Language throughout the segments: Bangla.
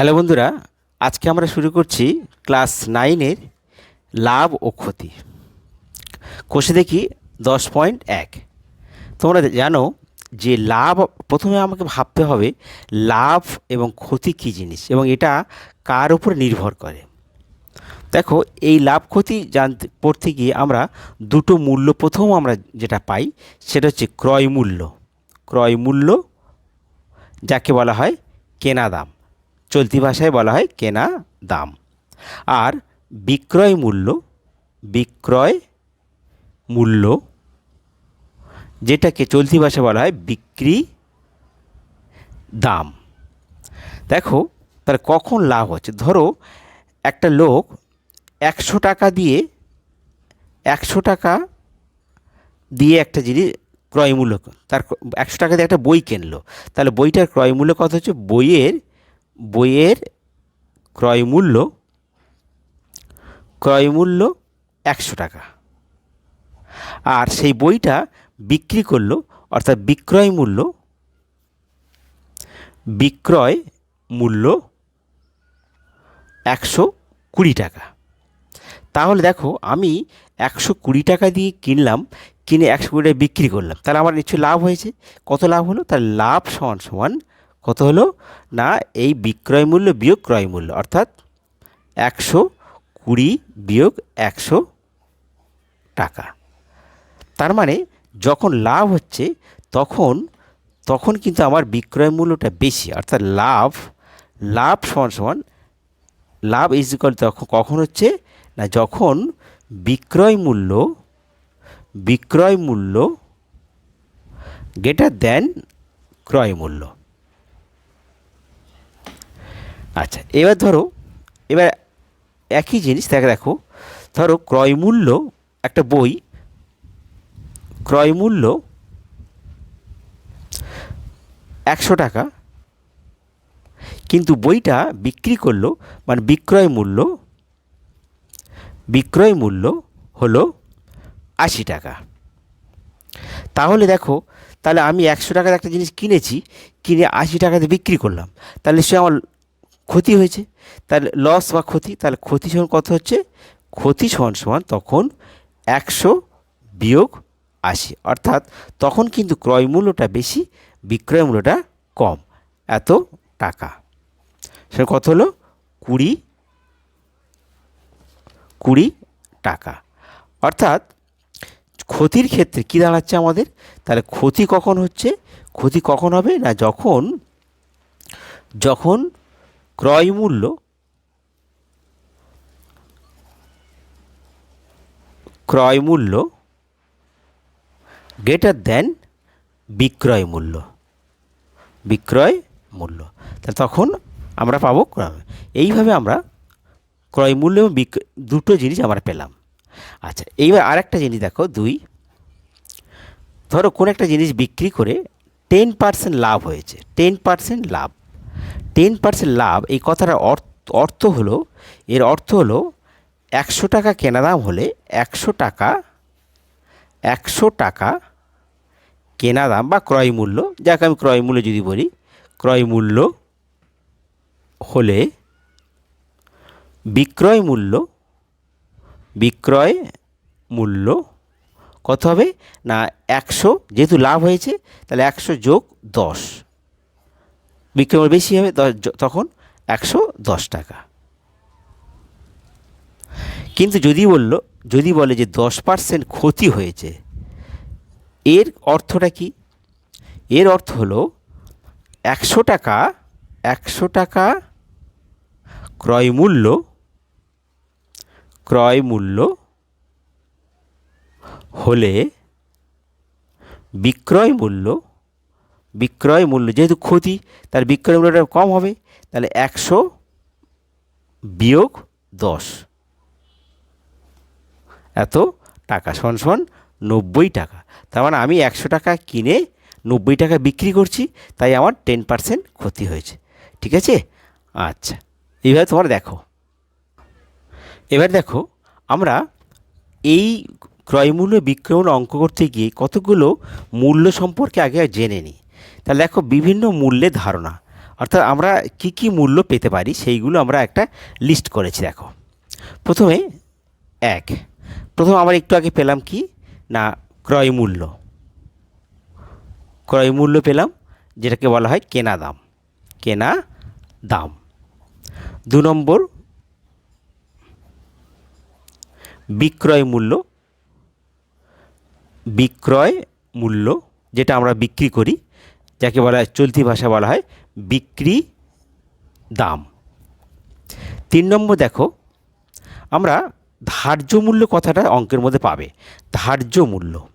হ্যালো বন্ধুরা, আজকে আমরা শুরু করছি ক্লাস নাইনের লাভ ও ক্ষতি। কোষে দেখি দশ পয়েন্ট এক। তোমরা জানো যে লাভ, প্রথমে আমাকে ভাবতে হবে লাভ এবং ক্ষতি কী জিনিস এবং এটা কার উপর নির্ভর করে। দেখো, এই লাভ ক্ষতি জানতে, পড়তে গিয়ে আমরা দুটো মূল্য, প্রথম আমরা যেটা পাই সেটা হচ্ছে ক্রয় মূল্য। ক্রয় মূল্য যাকে বলা হয় কেনা দাম। চলতি ভাষায় বলা হয় কেনা দাম। আর বিক্রয় মূল্য বিক্রয় মূল্য, যেটাকে চলতি ভাষায় বলা হয় বিক্রি দাম। দেখো তাহলে কখন লাভ হচ্ছে? ধরো, একটা লোক একশো টাকা দিয়ে, একশো টাকা দিয়ে একটা জিনিস ক্রয় মূল্য, তার একশো টাকা দিয়ে একটা বই কিনলো। তাহলে বইটার ক্রয় মূল্য কত হচ্ছে? বইয়ের বইয়ের ক্রয় মূল্য ক্রয় মূল্য একশো টাকা। আর সেই বইটা বিক্রি করল, অর্থাৎ বিক্রয় মূল্য বিক্রয় মূল্য একশো কুড়ি টাকা। তাহলে দেখো, আমি একশো কুড়ি টাকা দিয়ে কিনলাম, কিনে একশো কুড়ি টাকা বিক্রি করলাম। তাহলে আমার নিশ্চয়ই লাভ হয়েছে। কত লাভ হলো? তার লাভ সমান সমান কত হলো? না, এই বিক্রয় মূল্য বিয়োগ ক্রয় মূল্য, অর্থাৎ একশো কুড়ি বিয়োগ একশো টাকা। তার মানে যখন লাভ হচ্ছে, তখন তখন কিন্তু আমার বিক্রয় মূল্যটা বেশি, অর্থাৎ লাভ লাভ সমান সমান, লাভ ইজ ইকাল তখন কখন হচ্ছে? না, যখন বিক্রয় মূল্য বিক্রয় মূল্য গ্রেটার দেন ক্রয় মূল্য। আচ্ছা এবার ধরো, এবার একই জিনিস দেখে, দেখো, ধরো ক্রয়মূল্য একটা বই ক্রয়মূল্য একশো টাকা, কিন্তু বইটা বিক্রি করল মানে বিক্রয় মূল্য বিক্রয় মূল্য হলো আশি টাকা। তাহলে দেখো, তাহলে আমি একশো টাকার একটা জিনিস কিনেছি, কিনে আশি টাকাতে বিক্রি করলাম, তাহলে সে আমার ক্ষতি হয়েছে, তাহলে লস বা ক্ষতি, তাহলে ক্ষতি সমান কত হচ্ছে? ক্ষতি সমান সমান তখন একশো বিয়োগ আশি। অর্থাৎ তখন কিন্তু ক্রয় মূল্যটা বেশি, বিক্রয় মূল্যটা কম। এত টাকা। সে কত হলো? কুড়ি কুড়ি টাকা। অর্থাৎ ক্ষতির ক্ষেত্রে কী দাঁড়াচ্ছে আমাদের? তাহলে ক্ষতি কখন হচ্ছে? ক্ষতি কখন হবে? না যখন যখন ক্রয় মূল্য ক্রয় মূল্য গ্রেটার দেন বিক্রয় মূল্য। বিক্রয় মূল্য। তা তখন আমরা পাবো ক্রয়। এইভাবে আমরা ক্রয় মূল্য এবং দুটো জিনিস আমরা পেলাম। আচ্ছা এইবার আরেকটা জিনিস দেখো, দুই। ধরো কোনো একটা জিনিস বিক্রি করে টেন পার্সেন্ট লাভ হয়েছে। টেন পার্সেন্ট লাভ। টেন পার্সেন্ট লাভ, এই কথাটার অর্থ অর্থ হলো, এর অর্থ হলো একশো টাকা কেনা দাম হলে একশো টাকা একশো টাকা কেনা দাম বা ক্রয় মূল্য, যাকে আমি ক্রয় মূল্য যদি বলি, ক্রয় মূল্য হলে বিক্রয় মূল্য বিক্রয় মূল্য কত হবে? না, একশো, যেহেতু লাভ হয়েছে, তাহলে একশো যোগ দশ। বিক্রয় বেশি হবে তখন একশো দশ টাকা। কিন্তু যদি বলল, যদি বলে যে দশ পার্সেন্ট ক্ষতি হয়েছে, এর অর্থটা কি? এর অর্থ হলো একশো টাকা একশো টাকা ক্রয় মূল্য ক্রয় মূল্য হলে বিক্রয় মূল্য বিক্রয় মূল্য, যেহেতু ক্ষতি তার বিক্রয় মূল্যটা কম হবে, তাহলে একশো বিয়োগ দশ। এত টাকা সমান সমান নব্বই টাকা। তার মানে আমি একশো টাকা কিনে নব্বই টাকা বিক্রি করছি, তাই আমার টেন পার্সেন্ট ক্ষতি হয়েছে। ঠিক আছে? আচ্ছা এইভাবে তোমার দেখো। এবার দেখো, আমরা এই ক্রয়মূল্য বিক্রয়মূল্য অঙ্ক করতে গিয়ে কতগুলো মূল্য সম্পর্কে আগে জেনে নিই। তাহলে দেখো বিভিন্ন মূল্যের ধারণা। অর্থাৎ আমরা কি কি মূল্য পেতে পারি সেইগুলো আমরা একটা লিস্ট করেছি, দেখো। প্রথমে এক। প্রথম আমরা একটু আগে পেলাম কি? না, ক্রয় মূল্য। ক্রয় মূল্য পেলাম, যেটাকে বলা হয় কেনা দাম। কেনা দাম। দু নম্বর, বিক্রয় মূল্য। বিক্রয় মূল্য, যেটা আমরা বিক্রি করি যাকে বলা হয়, চলতি ভাষা বলা হয়, বিক্রি দাম। তিন নম্বর দেখো, আমরা ধার্য মূল্য কথাটা অঙ্কের মধ্যে পাবে। ধার্য মূল্য।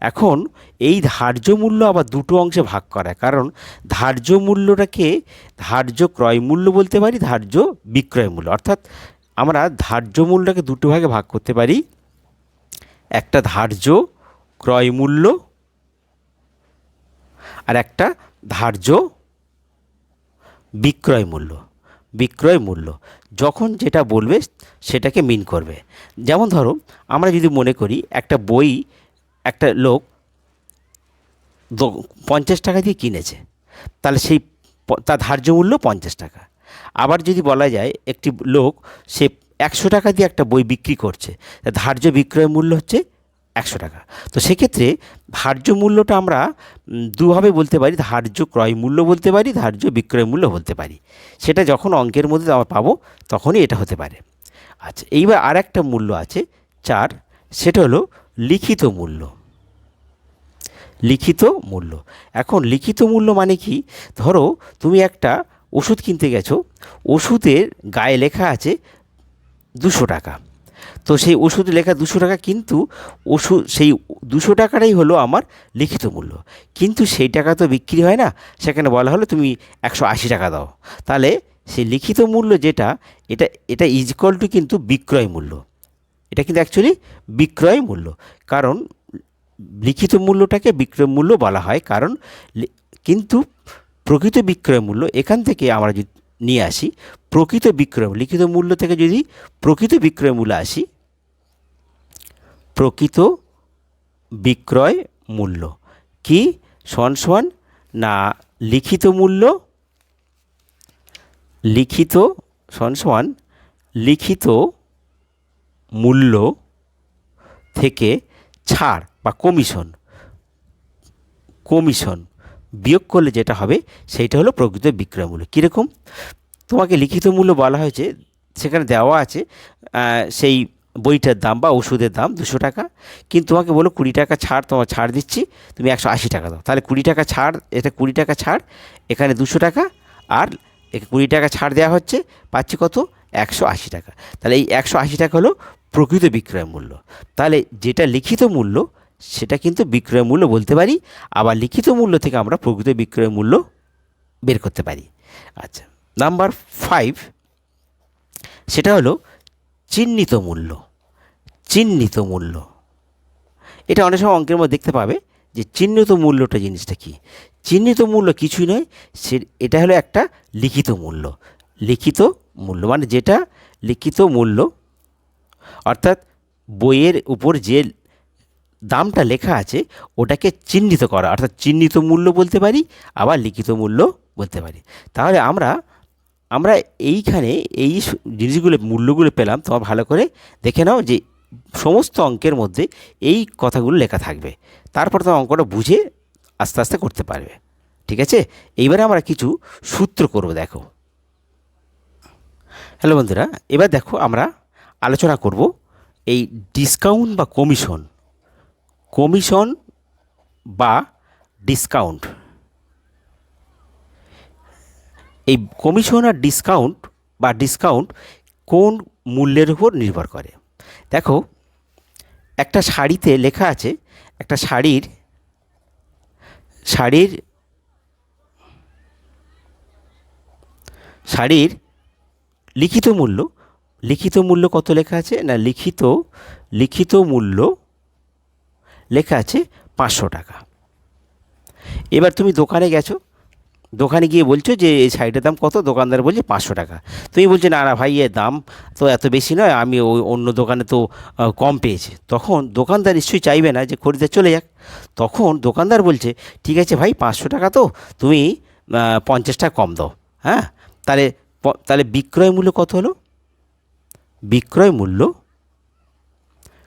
এখন এই ধার্য মূল্য আবার দুটো অংশে ভাগ করা, কারণ ধার্য মূল্যটাকে ধার্য ক্রয় মূল্য বলতে পারি, ধার্য বিক্রয় মূল্য। অর্থাৎ আমরা ধার্য মূল্যটাকে দুটো ভাগে ভাগ করতে পারি। একটা ধার্য ক্রয় মূল্য আর একটা ধার্য বিক্রয় মূল্য বিক্রয় মূল্য। যখন যেটা বলবে সেটাকে মিন করবে। যেমন ধরো, আমরা যদি মনে করি একটা বই, একটা লোক পঞ্চাশ টাকা দিয়ে কিনেছে, তাহলে সেই তার ধার্য মূল্য পঞ্চাশ টাকা। আবার যদি বলা যায় একটি লোক সে একশো টাকা দিয়ে একটা বই বিক্রি করছে ধার্য বিক্রয় মূল্য হচ্ছে একশো টাকা। তো সেক্ষেত্রে ধার্য মূল্যটা আমরা দুভাবে বলতে পারি, ধার্য ক্রয় মূল্য বলতে পারি, ধার্য বিক্রয় মূল্য বলতে পারি। সেটা যখন অঙ্কের মধ্যে আমরা পাবো, তখনই এটা হতে পারে। আচ্ছা এইবার আর একটা মূল্য আছে, চার, সেটা হলো লিখিত মূল্য। লিখিত মূল্য। এখন লিখিত মূল্য মানে কি? ধরো তুমি একটা ওষুধ কিনতে গেছো, ওষুধের গায়ে লেখা আছে দুশো টাকা। তো সেই ওষুধ লেখা দুশো টাকা কিন্তু ওষুধ, সেই দুশো টাকাটাই হলো আমার লিখিত মূল্য। কিন্তু সেই টাকা তো বিক্রি হয় না, সেখানে বলা হলো তুমি একশো আশি টাকা দাও। তাহলে সেই লিখিত মূল্য যেটা, এটা এটা ইজকল টু কিন্তু বিক্রয় মূল্য। এটা কিন্তু অ্যাকচুয়ালি বিক্রয় মূল্য। কারণ লিখিত মূল্যটাকে বিক্রয় মূল্য বলা হয়, কারণ কিন্তু প্রকৃত বিক্রয় মূল্য এখান থেকে আমরা যদি নিয়ে আসি, প্রকৃত বিক্রয় লিখিত মূল্য থেকে যদি প্রকৃত বিক্রয় মূল্য আসি, প্রকৃত বিক্রয় মূল্য, কি? সমান না লিখিত মূল্য? লিখিত সমান লিখিত মূল্য থেকে ছাড় বা কমিশন কমিশন বিয়োগ করলে যেটা হবে, সেইটা হলো প্রকৃত বিক্রয় মূল্য। কীরকম? তোমাকে লিখিত মূল্য বলা হয়েছে, সেখানে দেওয়া আছে সেই বইটার দাম বা ওষুধের দাম দুশো টাকা, কিন্তু তোমাকে বলো কুড়ি টাকা ছাড়, তোমার ছাড় দিচ্ছি, তুমি একশো আশি টাকা দাও। তাহলে কুড়ি টাকা ছাড় এটা কুড়ি টাকা ছাড়, এখানে দুশো টাকা, আর কুড়ি টাকা ছাড় দেওয়া হচ্ছে, পাচ্ছি কত? একশো আশি টাকা। তাহলে এই একশো আশি টাকা হলো প্রকৃত বিক্রয় মূল্য। তাহলে যেটা লিখিত মূল্য সেটা কিন্তু বিক্রয় মূল্য বলতে পারি, আবার লিখিত মূল্য থেকে আমরা প্রকৃত বিক্রয় মূল্য বের করতে পারি। আচ্ছা নাম্বার ফাইভ সেটা হলো চিহ্নিত মূল্য চিহ্নিত মূল্য। এটা অনেক সময় অঙ্কের মধ্যে দেখতে পাবে যে চিহ্নিত মূল্যটা জিনিসটা কি। চিহ্নিত মূল্য কিছুই নয়, সে, এটা হলো একটা লিখিত মূল্য। লিখিত মূল্য মানে যেটা লিখিত মূল্য, অর্থাৎ বইয়ের উপর যে দামটা লেখা আছে, ওটাকে চিহ্নিত করা, অর্থাৎ চিহ্নিত মূল্য বলতে পারি, আবার লিখিত মূল্য বলতে পারি। তাহলে আমরা আমরা এইখানে এই জিনিসগুলো, মূল্যগুলো পেলাম, তোমার ভালো করে দেখে নাও যে সমস্ত অঙ্কের মধ্যে এই কথাগুলো লেখা থাকবে। তারপর তোমার অঙ্কটা বুঝে আস্তে আস্তে করতে পারবে। ঠিক আছে? এইবারে আমরা কিছু সূত্র করব, দেখো। হ্যালো বন্ধুরা, এবার দেখো আমরা আলোচনা করব এই ডিসকাউন্ট বা কমিশন কমিশন বা ডিসকাউন্ট। এই কমিশন আর ডিসকাউন্ট বা ডিসকাউন্ট কোন মূল্যের উপর নির্ভর করে? দেখো, একটা শাড়িতে লেখা আছে, একটা শাড়ির শাড়ির শাড়ির লিখিত মূল্য লিখিত মূল্য কত লেখা আছে? না, লিখিত লিখিত মূল্য লেখা আছে পাঁচশো টাকা। এবার তুমি দোকানে গেছো, দোকানে গিয়ে বলছো যে এই শাড়িটার দাম কত? দোকানদার বলছে পাঁচশো টাকা। তুমি বলছো, না না ভাই, এর দাম তো এত বেশি নয়, আমি ওই অন্য দোকানে তো কম পেয়েছি। তখন দোকানদার নিশ্চয়ই চাইবে না যে খরিদ্দার চলে যাক। তখন দোকানদার বলছে, ঠিক আছে ভাই, পাঁচশো টাকা তো, তুমি পঞ্চাশ টাকা কম দাও। হ্যাঁ? তাহলে তাহলে বিক্রয় মূল্য কত হলো? বিক্রয় মূল্য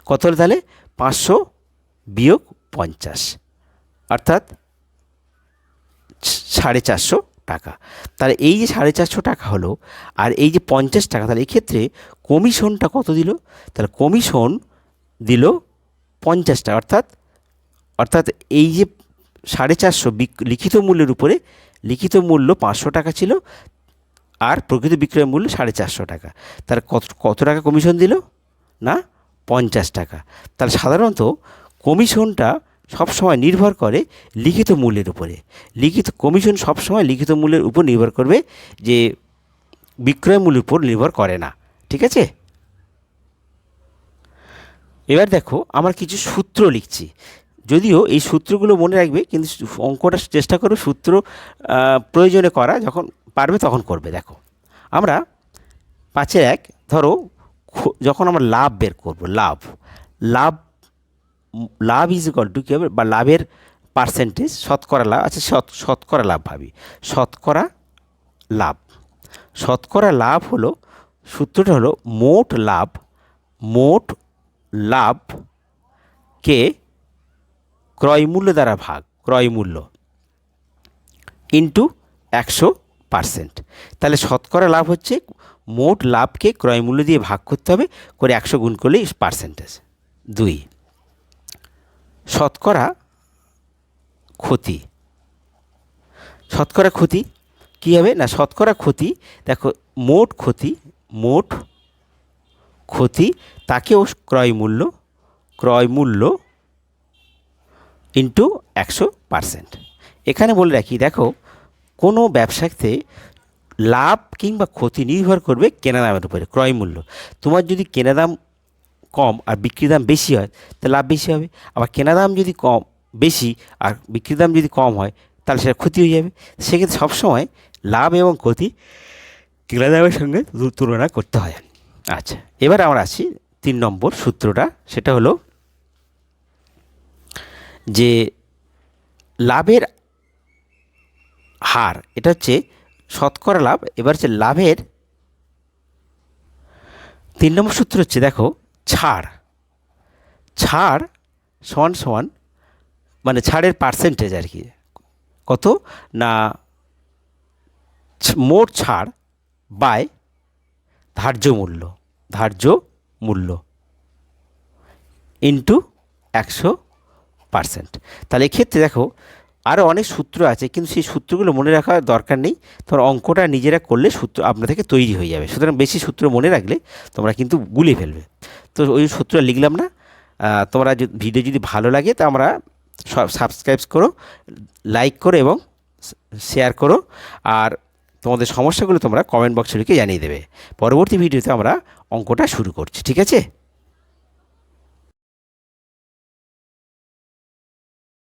কত হলো তাহলে? পাঁচশো বিয়োগ পঞ্চাশ, অর্থাৎ সাড়ে চারশো টাকা। তাহলে এই যে সাড়ে চারশো টাকা হলো, আর এই যে পঞ্চাশ টাকা, তাহলে এক্ষেত্রে কমিশনটা কত দিল? তাহলে কমিশন দিল পঞ্চাশ টাকা, অর্থাৎ অর্থাৎ এই যে সাড়ে চারশো লিখিত মূল্যের উপরে লিখিত মূল্য পাঁচশো টাকা ছিল, আর প্রকৃত বিক্রয় মূল্য সাড়ে চারশো টাকা। তার কত কত টাকা কমিশন দিল? না, পঞ্চাশ টাকা। তাহলে সাধারণত কমিশনটা সবসময় নির্ভর করে লিখিত মূল্যের উপরে। লিখিত কমিশন সবসময় লিখিত মূল্যের উপর নির্ভর করবে যে বিক্রয় মূল্যের উপর নির্ভর করে না। ঠিক আছে? এবার দেখো, আমার কিছু সূত্র লিখছি। যদিও এই সূত্রগুলো মনে রাখবে, কিন্তু অঙ্কটা চেষ্টা করবে সূত্র প্রয়োজনে করা, যখন পারবে তখন করবে। দেখো, আমরা পাঁচের এক, ধরো যখন আমরা লাভ বের করব, লাভ লাভ লাভ ইজ ইকাল টু কী হবে? বা লাভের পার্সেন্টেজ শতকরা লাভ আচ্ছা শত, শতকরা লাভ ভাবি। শতকরা লাভ। শতকরা লাভ হলো, সূত্রটা হলো মোট লাভ, মোট লাভকে ক্রয় মূল্য দ্বারা ভাগ, ক্রয় মূল্য ইন্টু একশো পার্সেন্ট তাহলে শতকরা লাভ হচ্ছে, মোট লাভকে ক্রয় মূল্য দিয়ে ভাগ করতে হবে, করে একশো গুণ করলেই পার্সেন্টেজ দুই। শতকরা ক্ষতি। শতকরা ক্ষতি কী হবে? না, শতকরা ক্ষতি, দেখো, মোট ক্ষতি মোট ক্ষতি তাকেও ক্রয় মূল্য ক্রয় মূল্য ইন্টু একশো পার্সেন্ট এখানে বলে রাখি, দেখো, কোনো ব্যবসাতে লাভ কিংবা ক্ষতি নির্ভর করবে কেনা দামের উপরে, ক্রয় মূল্য। তোমার যদি কেনা দাম কম আর বিক্রি দাম বেশি হয়, তাহলে লাভ বেশি হবে। আবার কেনা দাম যদি কম, বেশি আর বিক্রি দাম যদি কম হয়, তাহলে সেটা ক্ষতি হয়ে যাবে। সেক্ষেত্রে সবসময় লাভ এবং ক্ষতি কেনা দামের সঙ্গে তুলনা করতে হয়। আচ্ছা এবার আমরা আসি তিন নম্বর সূত্রটা। সেটা হলো যে লাভের হার, এটা হচ্ছে শতকরা লাভ, এবার হচ্ছে লাভের তিন নম্বর সূত্র হচ্ছে, দেখো ছাড়। ছাড় সমান সমান মানে ছাড়ের পার্সেন্টেজ আর কি। কত? না মোট ছাড় বাই ধার্য মূল্য ধার্য মূল্য ইন্টু একশো পার্সেন্ট তাহলে এক্ষেত্রে দেখো আরও অনেক সূত্র আছে, কিন্তু সেই সূত্রগুলো মনে রাখার দরকার নেই। তোমার অঙ্কটা নিজেরা করলে সূত্র আপনার থেকে তৈরি হয়ে যাবে। সুতরাং বেশি সূত্র মনে রাখলে তোমরা কিন্তু গুলিয়ে ফেলবে। তো ওই সূত্র লিখলাম না। তোমরা ভিডিও যদি ভালো লাগে তা আমরা সাবস্ক্রাইব করো, লাইক করো এবং শেয়ার করো। আর তোমাদের সমস্যাগুলো তোমরা কমেন্ট বক্সে লিখে জানিয়ে দেবে। পরবর্তী ভিডিওতে আমরা অঙ্কটা শুরু করছি, ঠিক আছে?